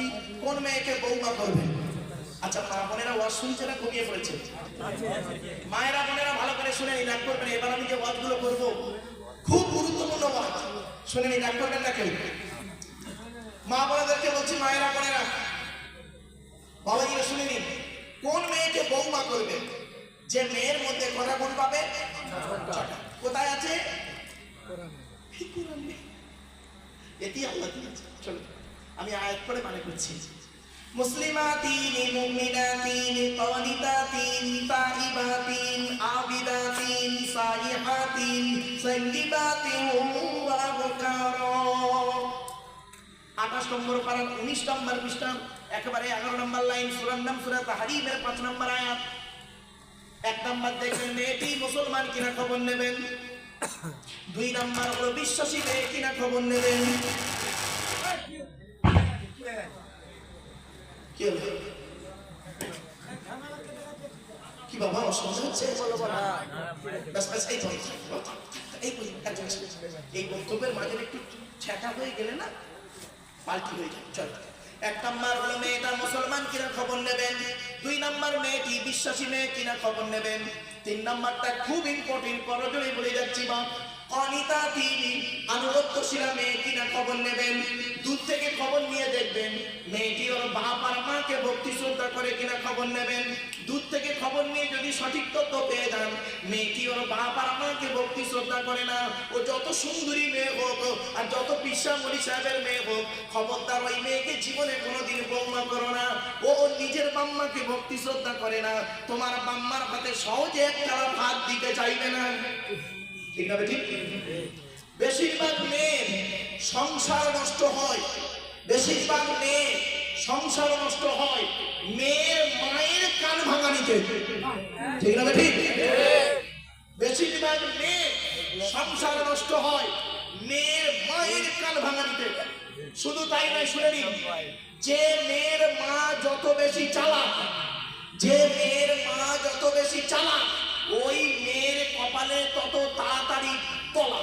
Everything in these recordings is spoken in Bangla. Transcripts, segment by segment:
পাঁচটি কোন মেয়েকে বৌমা করবে? আচ্ছা মা বোনেরা ওয়াজ শুনছে না ঘুমিয়ে পড়েছে? মায়েরা বোনেরা ভালো করে শুনে নিন, রাগ করবেন এবার আমি যে ওয়াজগুলো করব, খুব গুরুত্বপূর্ণ ওয়াজ। শুনে নিন, রাগ করবেন না কেউ? মা বোনেদেরকে বলছি, মায়েরা বোনেরা বাবাজিরা শুনে নিন, কোন মেয়েকে বৌমা করবে? যে মেয়ের মধ্যে কটা গুণ পাবে? কোথায় আছে? এটি আল্লাহ দিয়েছে। চলো। আমি আয়াত করে মানে করছি। মুসলিমাতিন, মুমিনাতিন কানিতাতিন তাইবাতিন, আবিদাতিন, সাইহাতিন, সাইয়্যিবাতিন ওয়া আবকারা। আঠাশ নম্বর পারার উনিশ নম্বর পৃষ্ঠা, একেবারে এগারো নম্বর লাইন সুরার নাম, সুরা তাহারিমের পাঁচ নম্বর আয়াত। এক নম্বর দেখবেন, মেয়েটি মুসলমান কিনা খবর নেবেন? দুই নম্বর হলো, বিশ্বাসী মেয়ে কিনা খবর নেবেন? কি বাবা অসুবিধা হচ্ছে? ব্যাস, ব্যাস, এই এই। এই বক্তব্যের মাঝে একটু ছ্যাঁকা হয়ে গেলে না পাল্টি হয়ে যাবে চল। এক নাম্বার হলো মেয়েটা মুসলমান কিনা খবর নেবেন? দুই নাম্বার মেয়েটি বিশ্বাসী মেয়ে কিনা খবর নেবেন? তিন নাম্বারটা খুব ইম্পর্টেন্ট করজনে বলে যাচ্ছি বা অনিতা তিনি আনুগত্যশীলা মেয়ে কিনা খবর নেবেন? দূর থেকে খবর নিয়ে দেখবেন, মেয়েটি ওর বাপ আর মাকে ভক্তি শ্রদ্ধা করে কিনা খবর নেবেন? দূর থেকে খবর নিয়ে যদি সঠিক তথ্য পেয়ে যান, মেয়েটি ওর বাপ আর মাকে ভক্তি শ্রদ্ধা করে না। ও যত সুন্দরী মেয়ে হোক আর যত পিসা মরি সাহেবের মেয়ে হোক, খবরদার ওই মেয়েকে জীবনে কোনোদিন বৌমা করো না। ও ওর নিজের বাম্মাকে ভক্তি শ্রদ্ধা করে না। তোমার বাম্মার হাতে সহজে এক ভাত দিতে চাইবে না। বেশিরভাগ মেয়ে সংসার নষ্ট হয়। বেশিরভাগ মেয়ে সংসার নষ্ট হয়। মেয়ের মায়ের কান ভাঙানিতে ঠিক না ঠিক? বেশিরভাগ মেয়ে সংসার নষ্ট হয়। মেয়ের মায়ের কান ভাঙানিতে শুধু তাই নয়, শুনে নিন। যে মেয়ের মা যত বেশি চালাক, যে মেয়ের মা যত বেশি চালাক ওই মেয়ের কপালে তত তাড়াতাড়ি তলা।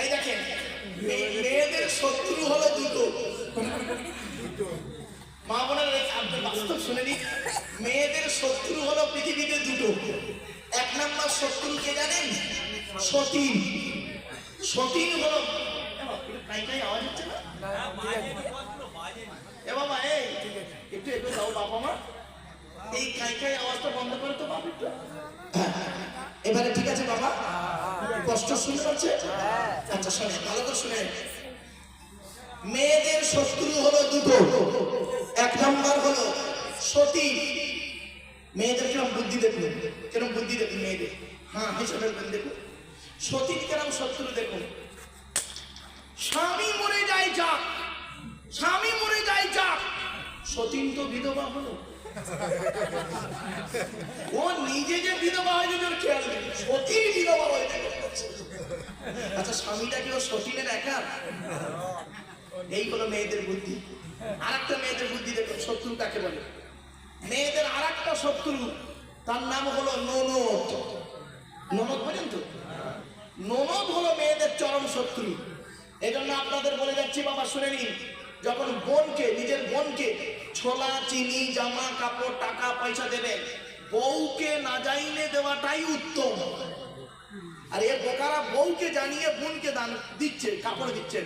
এই দেখেন মেয়েদের শত্রু হলো দুটো। মা বোনেরা আপনি বাস্তব শুনে নিন। মেয়েদের শত্রু হলো পৃথিবীতে দুটো। এক নাম্বার শত্রু কে জানেন? সতীন। সতীন হলো। কাই কাই আওয়াজ হচ্ছে না? এ একটু বাবা মা। এই কাই কাই আওয়াজটা বন্ধ করে তো এবারে ঠিক আছে বাবা। কষ্ট শুনে পাচ্ছে? আচ্ছা শোনে ভালো করে শুনে মেয়েদের শত্রু হলো দুটো। এক নম্বর হলো সতী। মেয়েদের কিরম বুদ্ধি দেখুন? কিরম বুদ্ধি দেখুন মেয়েদের? হ্যাঁ হিসাবে দেখুন। সতীর কিরম শত্রু দেখুন? স্বামী মরে যায় যাক, স্বামী মরে যায় যাক। সতীন তো বিধবা হলো। ও নিজে যে বিধবা হয় ওর খেয়াল নেই। সতীন বিধবা হয়ে আচ্ছা স্বামীটা কি ও সতীনের একা? এই হলো মেয়েদের বুদ্ধি। আর একটা মেয়েদের বুদ্ধি দেখুন, শত্রু কাকে বলে? মেয়েদের আর একটা শত্রু, তার নাম হলো ননদ বোঝেন তো ননদ হলো মেয়েদের চরম শত্রু। এই জন্য আপনাদের বলে যাচ্ছি, বাবা, শুনে নিন। যখন বোনকে, নিজের বোনকে ছোলা, চিনি, জামা, কাপড়, টাকা, পয়সা দেবে, বউকে না যাইলে দেওয়াটাই উত্তম। আর এ বোকারা বউকে জানিয়ে বোনকে দান দিচ্ছে, কাপড় দিচ্ছে।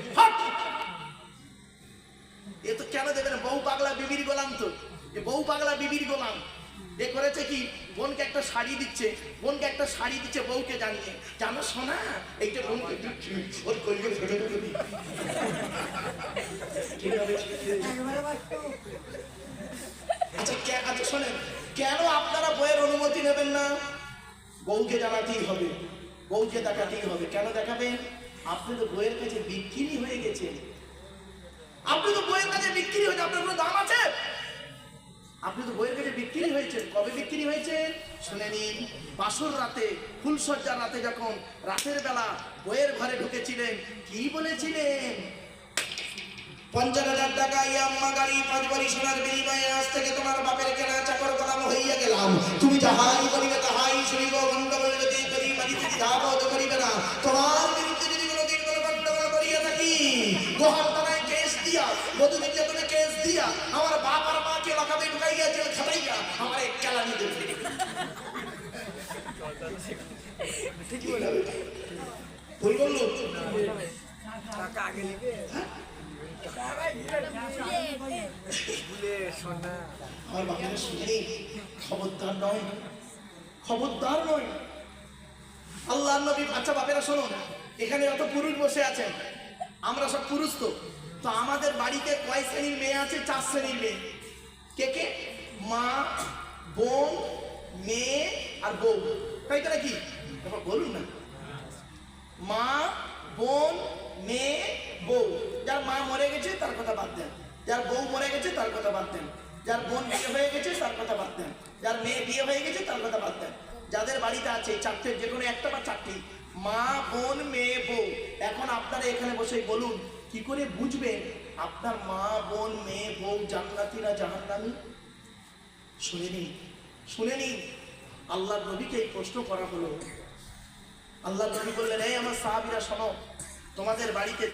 এ তো কেন দেবে না? বউ পাগলা, বিবির গোলাম তো। বউ পাগলা, বিবির গোলাম। এ করেছে কি? বোনকে একটা শাড়ি দিচ্ছে। বোনকে একটা শাড়ি দিচ্ছে বউকে জানিয়ে। জানো শোনা এইটা বোনকে দিচ্ছি ওর কলকে? আচ্ছা কে- আচ্ছা শোনেন কেন আপনারা বইয়ের অনুমতি নেবেন না? বউকে জানাতেই হবে। বউকে দেখাতেই হবে। কেন দেখাবেন? আপনি তো বইয়ের কাছে বিক্রি হয়ে গেছেন। আপনি তো বইয়ের কাছে বিক্রি হয়েছে আপনার কোনো দাম আছে? আপনি তো বইয়ের কাছে বিক্রি হয়েছেন। কবে বিক্রি হয়েছে? শুনে নিন। বাসর রাতে ফুলসজ্জার রাতে যখন রাতের বেলা বইয়ের ঘরে ঢুকেছিলেন, কি বলেছিলেন? পঞ্চাশ হাজার টাকা ইয়াম্মা গাড়ি, পাঁচ বাড়ি সোনার বিনিময়ে আজ থেকে তোমার বাপের কেনা চাকর কলাম হইয়া গেলাম। তুমি যাহাই করিবে তাহাই শুনিব গন্ডগোল যদি করি থেকে ধাবত করিবে না। তোমার বিরুদ্ধে যদি কোনো দিন কোনো গন্ডগোল করিয়া থাকি গোহাল থানায় কেস দিয়া বধু নির্যাতনে কেস দিয়া, আমার বাপ আর মাকে লাগাতে ঢুকাইয়া জেল খাটাইয়া আমার এক কেলানি দেবে ভুল করল টাকা আগে নেবে খবরদার নয়। খবরদার নয়। আল্লাহ আচ্ছা বাপেরা, শুনুন। এখানে যত পুরুষ বসে আছেন আমরা সব পুরুষ তো। তো আমাদের বাড়িতে কয় শ্রেণির মেয়ে আছে? চার শ্রেণির মেয়ে। কে কে? মা, বোন, মেয়ে আর বউ। তাই তো নাকি? বলুন না। মা, বোন, মেয়ে, বউ। যার মা মরে গেছে, তার কথা বাদ দেন। যার বউ মরে গেছে, তার কথা বাদ দেন। যার বোন বিয়ে হয়ে গেছে, তার কথা বাদ দেন। যার মেয়ে বিয়ে হয়ে গেছে, তার কথা বাদ দেন। যাদের বাড়িতে আছে চারটে যে কোনো একটা বা চারটি, মা, বোন, মেয়ে, বউ। এখন আপনারা এখানে বসে বলুন, কি করে বুঝবেন আপনার মা, বোন, মেয়ে, বউ জান্নাতিরা জাহান্নামি? শুনে নিন শুনে নিন। আল্লাহ নবীকে এই প্রশ্ন করা হলো। আল্লাহ নবী বললেন, এই আমার সাহাবিরা, শোনো, তোমাদের বাড়িতে